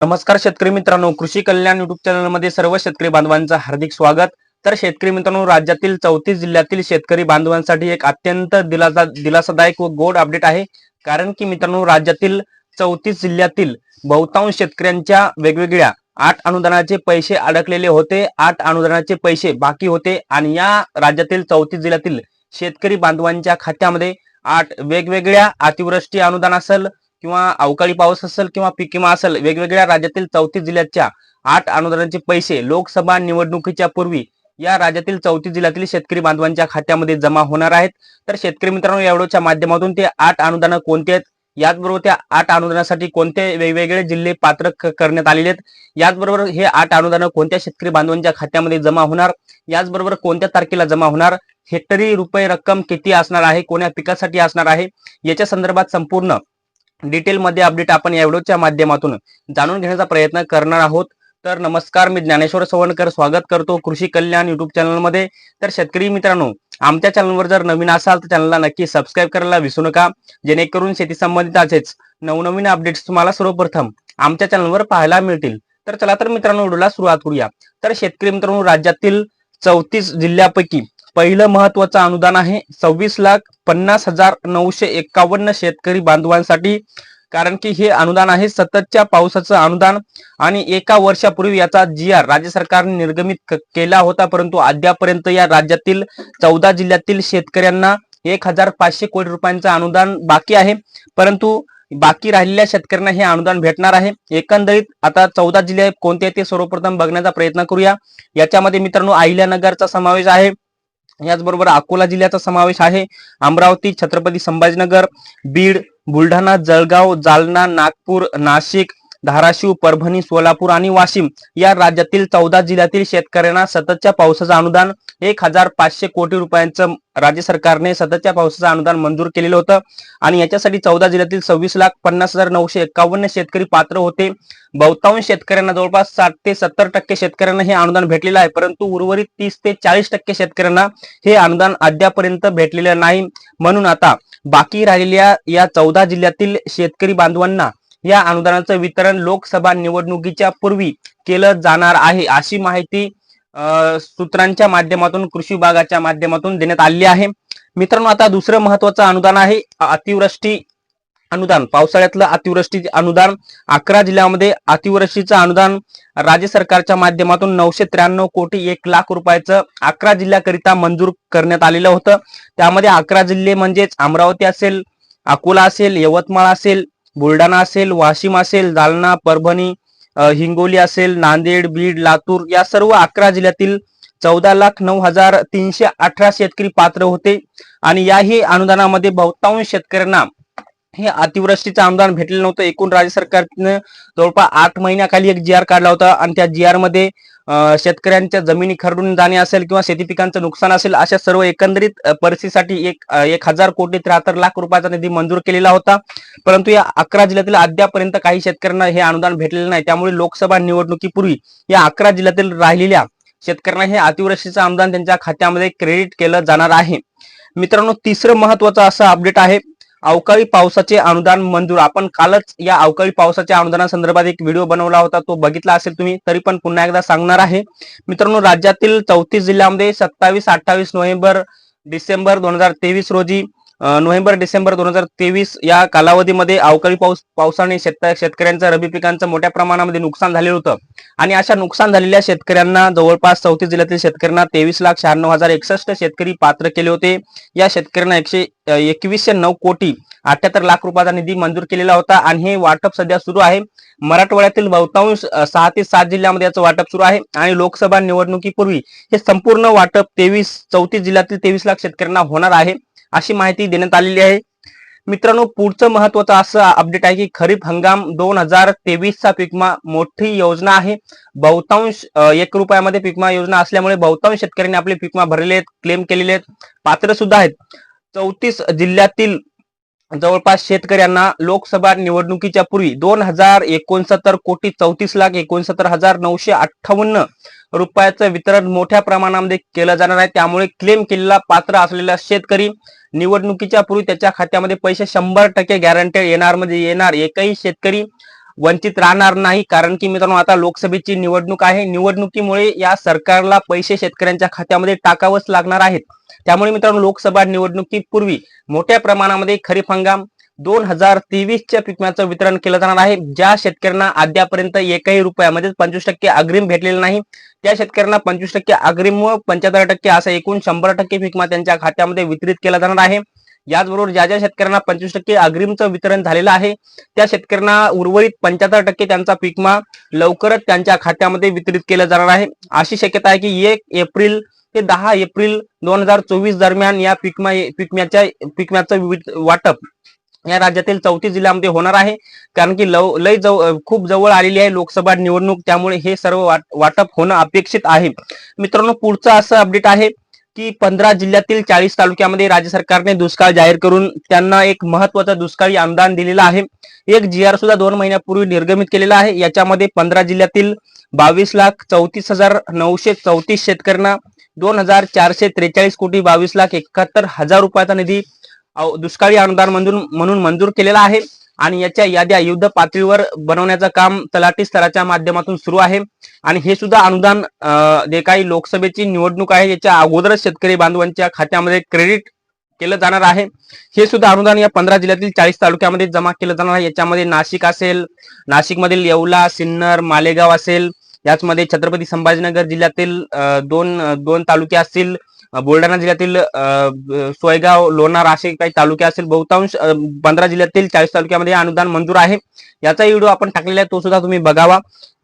नमस्कार शेतकरी मित्रांनो कृषी कल्याण युट्यूब चॅनलमध्ये सर्व शेतकरी बांधवांचं हार्दिक स्वागत. तर शेतकरी मित्रांनो राज्यातील चौतीस जिल्ह्यातील शेतकरी बांधवांसाठी एक अत्यंत दिलासा दिलासादायक व गोड अपडेट आहे. कारण की मित्रांनो राज्यातील चौतीस जिल्ह्यातील बहुतांश शेतकऱ्यांच्या वेगवेगळ्या आठ अनुदानाचे पैसे अडकलेले होते. आठ अनुदानाचे पैसे बाकी होते आणि या राज्यातील चौतीस जिल्ह्यातील शेतकरी बांधवांच्या खात्यामध्ये आठ वेगवेगळ्या अतिवृष्टी अनुदान असेल किंवा अवकाळी पाऊस असेल किंवा पीक विमा असेल वेगवेगळ्या राज्यातील चौतीस जिल्ह्याच्या आठ अनुदानाचे पैसे लोकसभा निवडणुकीच्या पूर्वी या राज्यातील चौथी जिल्ह्यातील शेतकरी बांधवांच्या खात्यामध्ये जमा होणार आहेत. तर शेतकरी मित्रांनो या व्हिडिओच्या माध्यमातून ते आठ अनुदानं कोणते आहेत? याचबरोबर त्या आठ अनुदानासाठी कोणते वेगवेगळे जिल्हे पात्र करण्यात आलेले आहेत? याचबरोबर हे आठ अनुदानं कोणत्या शेतकरी बांधवांच्या खात्यामध्ये जमा होणार? याचबरोबर कोणत्या तारखेला जमा होणार? हेक्टरी रुपये रक्कम किती असणार आहे? कोण्या पिकासाठी असणार आहे? याच्या संदर्भात संपूर्ण डिटेलमध्ये अपडेट आपण या व्हिडिओच्या माध्यमातून जाणून घेण्याचा प्रयत्न करणार आहोत. तर नमस्कार मी ज्ञानेश्वर सवणकर. स्वागत करतो कृषी कल्याण युट्यूब चॅनलमध्ये तर शेतकरी मित्रांनो आमच्या चॅनलवर जर नवीन असाल तर चॅनलला नक्की सबस्क्राईब करायला विसरू नका. जेणेकरून शेती संबंधित असेच नवनवीन अपडेट्स तुम्हाला सर्वप्रथम आमच्या चॅनलवर पाहायला मिळतील. तर चला तर मित्रांनो व्हिडिओला सुरुवात करूया. तर शेतकरी मित्रांनो राज्यातील चौतीस जिल्ह्यापैकी पहिलं महत्वाचं अनुदान आहे सव्वीस लाख पन्नास हजार नऊशे एकावन्न शेतकरी बांधवांसाठी. कारण की हे अनुदान आहे सततच्या पावसाचं अनुदान आणि एका वर्षापूर्वी याचा जी आर राज्य सरकारने निर्गमित केला होता. परंतु अद्यापर्यंत या राज्यातील चौदा जिल्ह्यातील शेतकऱ्यांना एक हजार पाचशे कोटी रुपयांचं अनुदान बाकी आहे. परंतु बाकी राहिलेल्या शेतकऱ्यांना हे अनुदान भेटणार आहे. एकंदरीत आता चौदा जिल्हे कोणते आहेत ते सर्वप्रथम बघण्याचा प्रयत्न करूया. याच्यामध्ये मित्रांनो अहिल्यानगरचा समावेश आहे. याचबरोबर अकोला जिल्ह्याचा समावेश आहे. अमरावती छत्रपती संभाजीनगर बीड बुलढाणा जळगाव जालना नागपूर नाशिक धाराशिव परभणी सोलापूर आणि वाशिम या राज्यातील चौदा जिल्ह्यातील शेतकऱ्यांना सततच्या पावसाचं अनुदान एक हजार पाचशे कोटी रुपयांचं राज्य सरकारने सततच्या पावसाचं अनुदान मंजूर केलेलं होतं. आणि याच्यासाठी चौदा जिल्ह्यातील सव्वीस लाख पन्नास हजार नऊशे एकावन्न शेतकरी पात्र होते. बहुतांश शेतकऱ्यांना जवळपास साठ ते सत्तर टक्के शेतकऱ्यांना हे अनुदान भेटलेलं आहे. परंतु उर्वरित तीस ते चाळीस टक्के शेतकऱ्यांना हे अनुदान अद्यापर्यंत भेटलेलं नाही. म्हणून आता बाकी राहिलेल्या या चौदा जिल्ह्यातील शेतकरी बांधवांना या अनुदानाचं वितरण लोकसभा निवडणुकीच्या पूर्वी केलं जाणार आहे अशी माहिती अं, सूत्रांच्या माध्यमातून कृषी विभागाच्या माध्यमातून देण्यात आली आहे. मित्रांनो आता दुसरं महत्वाचं अनुदान आहे अतिवृष्टी अनुदान. पावसाळ्यातलं अतिवृष्टी अनुदान अकरा जिल्ह्यामध्ये अतिवृष्टीचं अनुदान राज्य सरकारच्या माध्यमातून नऊशे त्र्याण्णव कोटी एक लाख रुपयाचं अकरा जिल्ह्याकरिता मंजूर करण्यात आलेलं होतं. त्यामध्ये अकरा जिल्हे म्हणजेच अमरावती असेल अकोला असेल यवतमाळ असेल बुलढाणा असेल वाशिम असेल जालना परभणी हिंगोली असेल नांदेड बीड लातूर या सर्व अकरा जिल्ह्यातील चौदा लाख नऊ हजार तीनशे अठरा शेतकरी पात्र होते. आणि याही अनुदानामध्ये बहुतांश शेतकऱ्यांना हे अतिवृष्टीचं अनुदान भेटलेलं नव्हतं. एकूण राज्य सरकारनं जवळपास आठ महिन्याखाली एक जी आर काढला होता. आणि त्या जी आरमध्ये शेतकऱ्यांच्या जमिनी खरडून जाणे असेल किंवा शेती पिकांचं नुकसान असेल अशा सर्व एकंदरीत परिस्थितीसाठी एक एक हजार कोटी त्र्याहत्तर लाख रुपयाचा निधी मंजूर केलेला होता. परंतु या अकरा जिल्ह्यातील अद्यापर्यंत काही शेतकऱ्यांना हे अनुदान भेटलेलं नाही. त्यामुळे लोकसभा निवडणुकीपूर्वी या अकरा जिल्ह्यातील राहिलेल्या शेतकऱ्यांना हे अतिवृष्टीचं अनुदान त्यांच्या खात्यामध्ये क्रेडिट केलं जाणार आहे. मित्रांनो तिसरं महत्वाचं असं अपडेट आहे. अवकाळी पावसाचे अनुदान मंजूर. आपण कालच या अवकाळी पावसाच्या अनुदानासंदर्भात एक व्हिडिओ बनवला होता. तो बघितला असेल तुम्ही तरी पण पुन्हा एकदा सांगणार आहे. मित्रांनो राज्यातील चौतीस जिल्ह्यामध्ये सत्तावीस अठ्ठावीस नोव्हेंबर डिसेंबर दोन हजार तेवीस रोजी नोव्हेंबर डिसेंबर दोन हजार तेवीस या कालावधीमध्ये अवकाळी पाऊस पावसाने शेत शेतकऱ्यांचं रब्बी पिकांचं मोठ्या प्रमाणामध्ये नुकसान झालेलं होतं. आणि अशा नुकसान झालेल्या शेतकऱ्यांना जवळपास चौतीस जिल्ह्यातील शेतकऱ्यांना तेवीस लाख शहाण्णव हजार एकसष्ट शेतकरी पात्र केले होते. या शेतकऱ्यांना एकशे एकवीसशे नऊ कोटी अठ्याहत्तर लाख रुपयाचा निधी मंजूर केलेला होता आणि हे वाटप सध्या सुरू आहे. मराठवाड्यातील बहुतांश सहा ते सात जिल्ह्यामध्ये याचं वाटप सुरू आहे आणि लोकसभा निवडणुकीपूर्वी हे संपूर्ण वाटप तेवीस चौतीस जिल्ह्यातील तेवीस लाख शेतकऱ्यांना होणार आहे. अशी माहिती देण्यात आलेली आहे. मित्रांनो पुढचं महत्वाचं असं अपडेट आहे की खरीप हंगाम दोन हजार तेवीसचा पिकमा मोठी योजना आहे. बहुतांश एक रुपयामध्ये पिकमा योजना असल्यामुळे बहुतांश शेतकऱ्यांनी आपले पिकमा भरलेले आहेत क्लेम केलेले आहेत. पात्र सुद्धा आहेत. चौतीस जिल्ह्यातील जवळपास शेतकऱ्यांना लोकसभा निवडणुकीच्या पूर्वी दोन हजार एकोणसत्तर कोटी चौतीस लाख एकोणसत्तर हजार नऊशे अठ्ठावन्न रुपयाचं वितरण मोठ्या प्रमाणामध्ये केलं जाणार आहे. त्यामुळे क्लेम केलेला पात्र असलेला शेतकरी निवडणुकीच्या पूर्वी त्याच्या खात्यामध्ये पैसे शंभर टक्के गॅरंटेड येणार म्हणजे येणार. एकही शेतकरी वंचित राहणार नाही. कारण की मित्रांनो आता लोकसभेची निवडणूक आहे. निवडणुकीमुळे या सरकारला पैसे शेतकऱ्यांच्या खात्यामध्ये टाकावंच लागणार आहेत. त्यामुळे मित्रांनो लोकसभा निवडणुकीपूर्वी मोठ्या प्रमाणामध्ये खरीप हंगाम दोन हजार तेवीसच्या पिकम्याचं वितरण केलं जाणार आहे. ज्या शेतकऱ्यांना अद्यापर्यंत एकही रुपयामध्ये पंचवीस टक्के अग्रिम भेटलेलं नाही त्या शेतकऱ्यांना पंचवीस टक्के अग्रिम व पंच्याहत्तर टक्के असं एकूण शंभर टक्के पिकमा त्यांच्या खात्यामध्ये वितरित केला जाणार आहे. याचबरोबर ज्या ज्या शेतकऱ्यांना पंचवीस टक्के अग्रिमचं वितरण झालेलं आहे त्या शेतकऱ्यांना उर्वरित पंच्याहत्तर टक्के त्यांचा पिकमा लवकरच त्यांच्या खात्यामध्ये वितरित केला जाणार आहे. अशी शक्यता आहे की एक एप्रिल ते दहा एप्रिल दोन हजार चोवीस दरम्यान या पिकमा पिकम्याच्या पिकम्याचं वाटप या राज्यातील चौतीस जिल्ह्यामध्ये होणार आहे. कारण की लव लय जवळ खूप जवळ आलेली आहे लोकसभा निवडणूक त्यामुळे हे सर्व वाट- वाटप होणं अपेक्षित आहे. मित्रांनो पुढचं असं अपडेट आहे की पंधरा जिल्ह्यातील चाळीस तालुक्यामध्ये राज्य सरकारने दुष्काळ जाहीर करून त्यांना एक महत्वाचं दुष्काळी अनुदान दिलेलं आहे. एक जी आर सुद्धा दोन महिन्यापूर्वी निर्गमित केलेला आहे. याच्यामध्ये पंधरा जिल्ह्यातील बावीस लाख चौतीस हजार नऊशे चौतीस शेतकऱ्यांना दोन हजार चारशे त्रेचाळीस कोटी बावीस लाख एकाहत्तर हजार रुपयाचा निधी दुष्काळी अनुदान मंजूर म्हणून मंजूर केलेला आहे. आणि याच्या याद्या युद्ध पातळीवर बनवण्याचं काम तलाठी स्तराच्या माध्यमातून सुरू आहे. आणि हे सुद्धा अनुदान जे काही लोकसभेची निवडणूक आहे याच्या अगोदरच शेतकरी बांधवांच्या खात्यामध्ये क्रेडिट केलं जाणार आहे. हे सुद्धा अनुदान या पंधरा जिल्ह्यातील चाळीस तालुक्यामध्ये जमा केलं जाणार आहे. याच्यामध्ये नाशिक असेल नाशिकमधील येवला सिन्नर मालेगाव असेल याचमध्ये छत्रपती संभाजीनगर जिल्ह्यातील दोन दोन तालुके असतील बुलढाणा जिल्ह्यातील अं, सोयगाव लोणार असे काही तालुके असतील बहुतांश पंधरा जिल्ह्यातील चाळीस तालुक्यामध्ये अनुदान मंजूर आहे. याचा व्हिडिओ आपण टाकलेला आहे तो सुद्धा तुम्ही बघावा.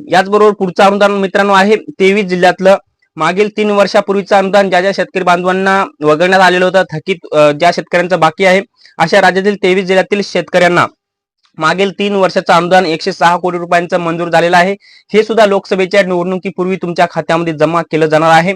याचबरोबर पुढचं अनुदान मित्रांनो आहे तेवीस जिल्ह्यातलं. मागील तीन वर्षापूर्वीचं अनुदान ज्या ज्या शेतकरी बांधवांना वगळण्यात आलेलं होतं थकीत ज्या शेतकऱ्यांचं बाकी आहे अशा राज्यातील तेवीस जिल्ह्यातील शेतकऱ्यांना मागील तीन वर्षाचं अनुदान एकशे सहा कोटी रुपयांचं मंजूर झालेलं आहे. हे सुद्धा लोकसभेच्या निवडणुकीपूर्वी तुमच्या खात्यामध्ये जमा केलं जाणार आहे.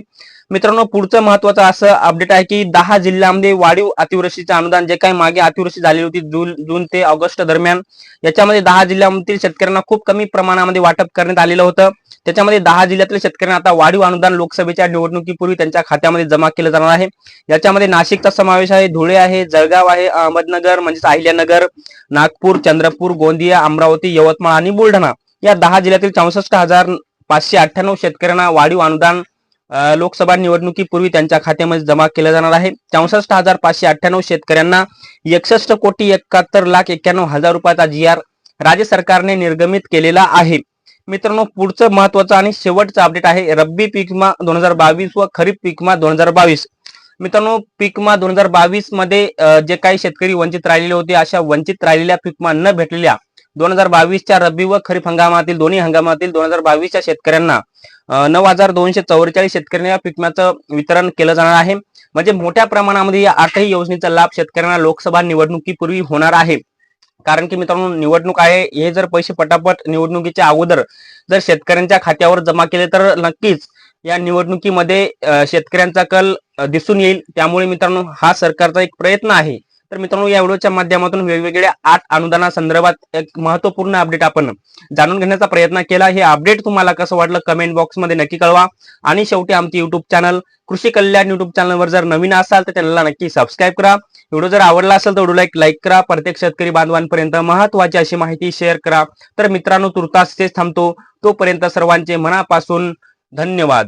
मित्रांनो पुढचं महत्वाचं असं अपडेट आहे की दहा जिल्ह्यामध्ये वाढीव अतिवृष्टीचं अनुदान जे काही मागे अतिवृष्टी झालेली होती जून जून ते ऑगस्ट दरम्यान याच्यामध्ये दहा जिल्ह्यामधील शेतकऱ्यांना खूप कमी प्रमाणामध्ये वाटप करण्यात आलेलं होतं. त्याच्यामध्ये दहा जिल्ह्यातील शेतकऱ्यांना आता वाढीव अनुदान लोकसभेच्या निवडणुकीपूर्वी त्यांच्या खात्यामध्ये जमा केलं जाणार आहे. याच्यामध्ये नाशिकचा समावेश आहे धुळे आहे जळगाव आहे अहमदनगर म्हणजेच अहिल्यानगर नागपूर चंद्रपूर गोंदिया अमरावती यवतमाळ आणि बुलढाणा. या दहा जिल्ह्यातील चौसष्ट हजार पाचशे अठ्ठ्याण्णव शेतकऱ्यांना वाढीव अनुदान लोकसभा निवडणुकीपूर्वी त्यांच्या खात्यामध्ये जमा केलं जाणार आहे. चौसष्ट हजार पाचशे अठ्ठ्याण्णव शेतकऱ्यांना एकसष्ट कोटी एकाहत्तर लाख एक्क्याण्णव हजार रुपयाचा जी आर राज्य सरकारने निर्गमित केलेला आहे. मित्रांनो पुढचं महत्वाचं आणि शेवटचं अपडेट आहे रब्बी पीकमा दोन हजार बावीस व खरीप पीकमा दोन हजार बावीस. मित्रांनो पीकमा दोन हजार बावीसमध्ये जे काही शेतकरी वंचित राहिलेले होते अशा वंचित राहिलेल्या पीकमा न भेटलेल्या दोन हजार बावीसच्या रब्बी व खरीप हंगामातील दोन्ही हंगामातील दोन हजार बावीसच्या शेतकऱ्यांना नऊ हजार दोनशे चौवेचाळीस शेतकऱ्यांना या पिकम्याचं वितरण केलं जाणार आहे. म्हणजे मोठ्या प्रमाणामध्ये या आठही योजनेचा लाभ शेतकऱ्यांना लोकसभा निवडणुकीपूर्वी होणार आहे. कारण की मित्रांनो निवडणूक आहे. हे जर पैसे पटापट निवडणुकीच्या अगोदर जर शेतकऱ्यांच्या खात्यावर जमा केले तर नक्कीच या निवडणुकीमध्ये शेतकऱ्यांचा कल दिसून येईल. त्यामुळे मित्रांनो हा सरकारचा एक प्रयत्न आहे. तर मित्रांनो या व्हिडिओच्या माध्यमातून वेगवेगळ्या आठ अनुदानासंदर्भात एक महत्त्वपूर्ण अपडेट आपण जाणून घेण्याचा प्रयत्न केला. हे अपडेट तुम्हाला कसं वाटलं कमेंट बॉक्समध्ये नक्की कळवा. आणि शेवटी आमचे युट्यूब चॅनल कृषी कल्याण युट्यूब चॅनलवर जर नवीन असाल तर चॅनलला नक्की सबस्क्राईब करा. व्हिडिओ जर आवडला असेल तर व्हिडिओला एक लाईक करा. प्रत्येक शेतकरी बांधवांपर्यंत महत्वाची अशी माहिती शेअर करा. तर मित्रांनो तुर्तास तेच थांबतो. तोपर्यंत सर्वांचे मनापासून धन्यवाद.